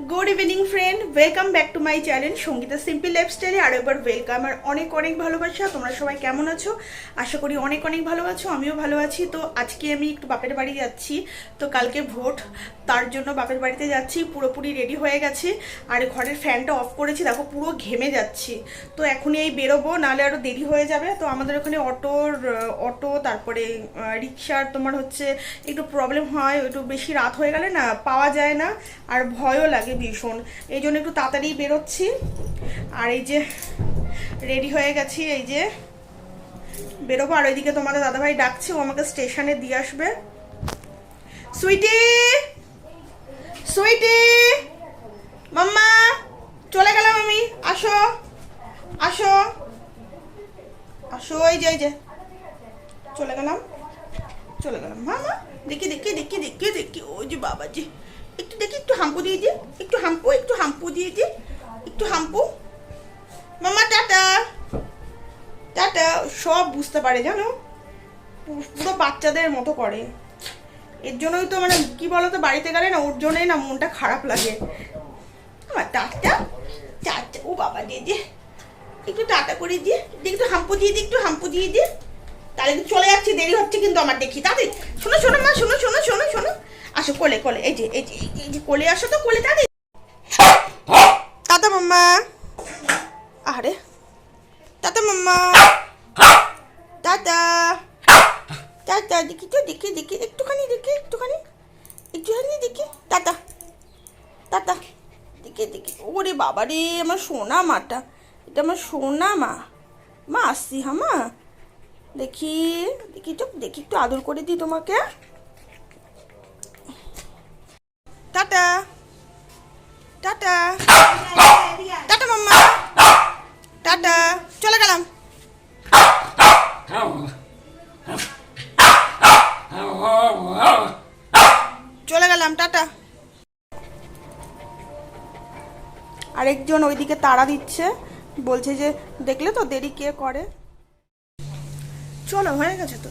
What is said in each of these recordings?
Good evening friend welcome back to my channel Sangeeta simple লাইফস্টাইলে আরও একবার welcome আর অনেক অনেক ভালোবাসা। তোমরা সবাই কেমন আছো? আশা করি অনেক অনেক ভালো আছো, আমিও ভালো আছি। তো আজকে আমি একটু বাপের বাড়ি যাচ্ছি। তো কালকে ভোট, তার জন্য বাপের বাড়িতে যাচ্ছি। পুরোপুরি রেডি হয়ে গেছে। আর ঘরের ফ্যানটা অফ করেছি। দেখো, পুরো ঘেমে যাচ্ছি। তো এখনই এই বেরোবো, নাহলে আরও দেরি হয়ে যাবে। তো আমাদের ওখানে অটোর, অটো, তারপরে রিক্সার তোমার হচ্ছে একটু প্রবলেম হয়। একটু বেশি রাত হয়ে গেলে না, পাওয়া যায় না। আর ভয়ও লাগে। ভীষণ। এই জন্য একটু তাড়াতাড়ি বেরোচ্ছি। আর এই যে রেডি হয়ে গেছি, এই যে বেরোবো। আর ওইদিকে তোমাদের দাদাভাই ডাকছে, ও আমাকে স্টেশনে দিয়ে আসবে। সুইটি! সুইটি! মাম্মা! চলে গেলাম আমি। আসো। আসো। আসো, এই যে এই যে। চলে গেলাম। চলে গেলাম। মামা দেখি দেখি দেখি দেখি দেখি। ওই যে বাবাজি। একটু দেখি, একটু হাম্পু দিয়ে দি, একটু হাম্পু একটু হাম্পু দিয়ে দি, একটু হাম্পু। মামা, টাটা। টাটা, সব বুঝতে পারে, জানো? পুরো বাচ্চাদের মতো করে। এর জন্যই তো মানে কি বলতো, বাড়িতে গেলে না, ওর জন্যই না মনটা খারাপ লাগে। আমার টাটা। টাটা, ও বাবা, দিয়ে দিয়ে একটু টাটা করে দিয়ে দিয়ে একটু হাম্পু দিয়ে দি, একটু হাম্পু দিয়ে দি। তাহলে চলে যাচ্ছে, দেরি হচ্ছে কিন্তু আমার দেখি। তাদের শোনো শোনো, মা, শোনো শোনো শোনো শোনো। আসো, কোলে কোলে, এই যে এই যে, এই যে- কোলে আসো তো, কোলে তাদের টাটা মাম্মা আরে টাটা মাম্মা টাটা টাটা দেখি তো, দেখি দেখি, একটুখানি দেখি, একটুখানি একটুখানি, দেখি টাটা টাটা দেখি দেখি। ওরে বাবা রে, আমার সোনা মাটা, এটা আমার সোনা মা। মা, আসছি হ্যাঁ মা। দেখি দেখি তো, দেখি, একটু আদর করে দিই তোমাকে। টাটা টাটা টাটা মাম্মা টাটা চলে গেলাম চলে গেলাম টাটা আরেকজন ওইদিকে তাড়া দিচ্ছে। বলছে যে, দেখলে তো দেরি কে করে? চলো, হয়ে গেছে তো।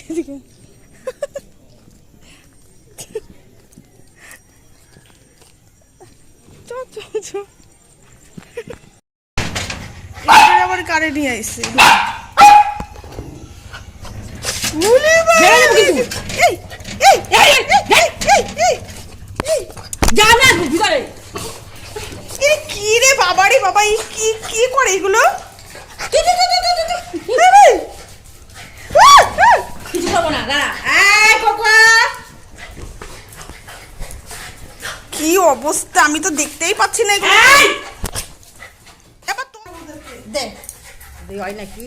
এদিকে আবার কারে নিয়ে এই, এই, এই, এই, এই, এই, যা না ভিতরে এ কি রে বাবারে বাবা এই কি কি করে এগুলো তু, তু, তু, তু, তু, তু, তু। এই, এই! আহ, আহ! কিছু খাব না দাঁড়া এই কোকো কি অবস্থা? আমি তো দেখতেই পাচ্ছি না এবার তো দে। হয় নাকি?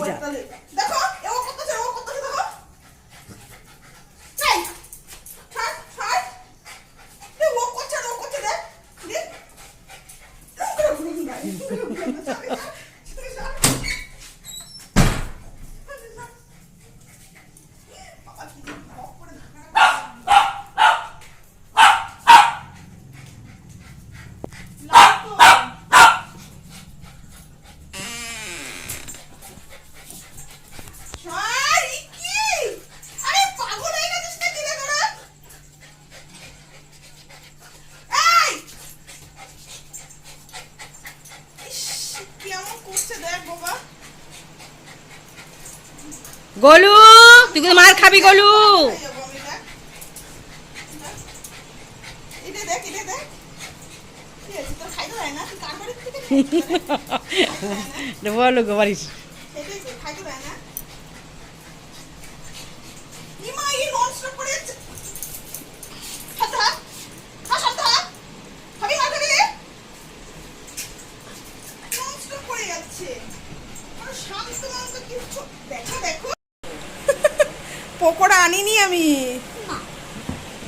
মার গোলু তুই কিন্তু মার খাবি গোলু। বলো গো বাড়িস পকোড়া আনিনি আমি।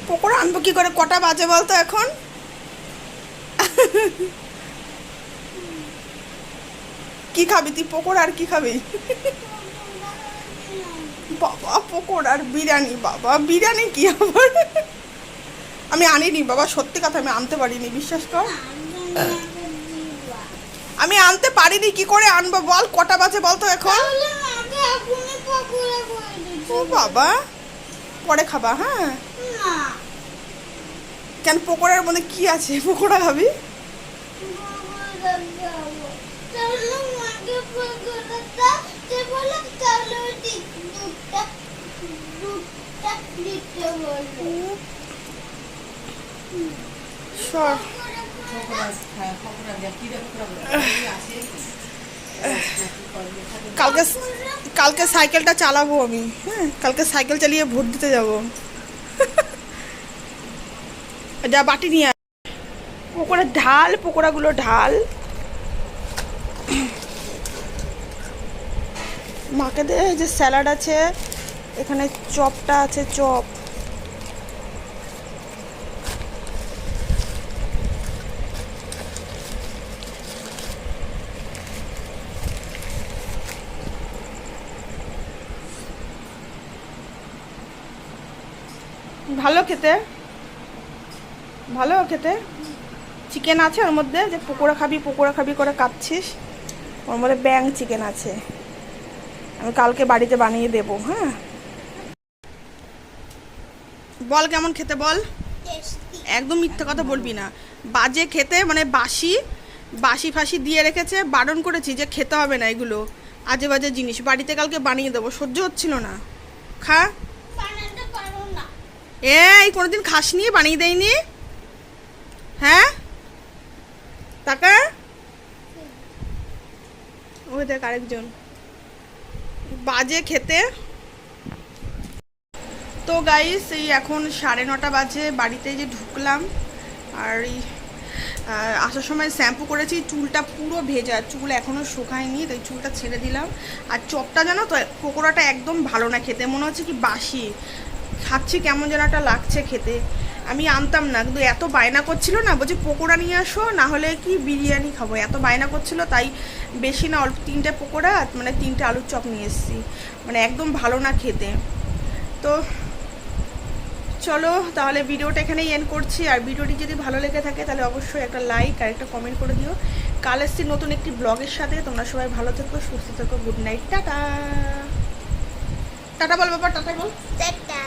পকোড়া আনব কি করে? কটা বাজে বলতো এখন? কি খাবি? তুই পকোড়া আর কি খাবি? বাবা, পকোড়া আর বিরিয়ানি। বাবা, বিরিয়ানি কি আবার? আমি আনিনি, বাবা, সত্যি কথা, আমি আনতে পারিনি, বিশ্বাস কর। আমি আনতে পারিনি, কি করে আনব বল? কটা বাজে বলতো এখন? ও বাবা। পরে খাবা হ্যাঁ? কেন পকোড়ার মধ্যে কি আছে? পকোড়া খাবি? সর। কালকে কালকে সাইকেলটা চালাবো আমি। হ্যাঁ কালকে সাইকেল চালিয়ে ভোট দিতে যাব। যা বাটি নিয়ে। পকোড়া ঢাল, পকোড়াগুলো ঢাল। মাকে দে যে স্যালাড আছে, এখানে চপটা আছে, চপ। ভালো খেতে ভালো খেতে। চিকেন আছে ওর মধ্যে যে পকোড়া খাবি পকোড়া খাবি করে কাচ্ছিস। ওর মধ্যে ব্যাং চিকেন আছে। আমি কালকে বাড়িতে বানিয়ে দেবো হ্যাঁ? বল কেমন খেতে বল? একদম মিথ্যে কথা বলবি না। বাজে খেতে মানে বাসি বাসি ফাসি দিয়ে রেখেছে বারণ করেছি যে খেতে হবে না এগুলো। আজে বাজে জিনিস। বাড়িতে কালকে বানিয়ে দেবো সহ্য হচ্ছিল না। খা। এই, কোনোদিন খাসনি বানিয়ে দেয়নি? হ্যাঁ? টাকা ওই দেখ আরেকজন। বাজে খেতে। তো গাইস এই এখন সাড়ে নটা বাজে, বাড়িতে যে ঢুকলাম। আর এই আসার সময় শ্যাম্পু করেছি, চুলটা পুরো ভেজা, চুল এখনও শুকায়নি, তাই চুলটা ছেড়ে দিলাম। আর চপটা জানো তো, পকোড়াটা একদম ভালো না খেতে, মনে হচ্ছে কি বাসি। খাচ্ছি, কেমন যেন একটা লাগছে খেতে। আমি আনতাম না, কিন্তু এত বায়না করছিল না, বলছি পকোড়া নিয়ে আসো, না হলে কি বিরিয়ানি খাব? এত বায়না করছিল, তাই বেশি না, অল্প তিনটে পকোড়া মানে তিনটে আলুর চপ নিয়ে এসেছি। মানে একদম ভালো না খেতে। তো চলো, তাহলে ভিডিওটা এখানেই এন্ড করছি। আর ভিডিওটি যদি ভালো লেগে থাকে, তাহলে অবশ্যই একটা লাইক আর একটা কমেন্ট করে দিও। কাল এসছি নতুন একটি ব্লগের সাথে। তোমরা সবাই ভালো থেকো, সুস্থ থেকো গুড নাইট টাটা। টাটা বল বাবা, টাটা বল। টাটা।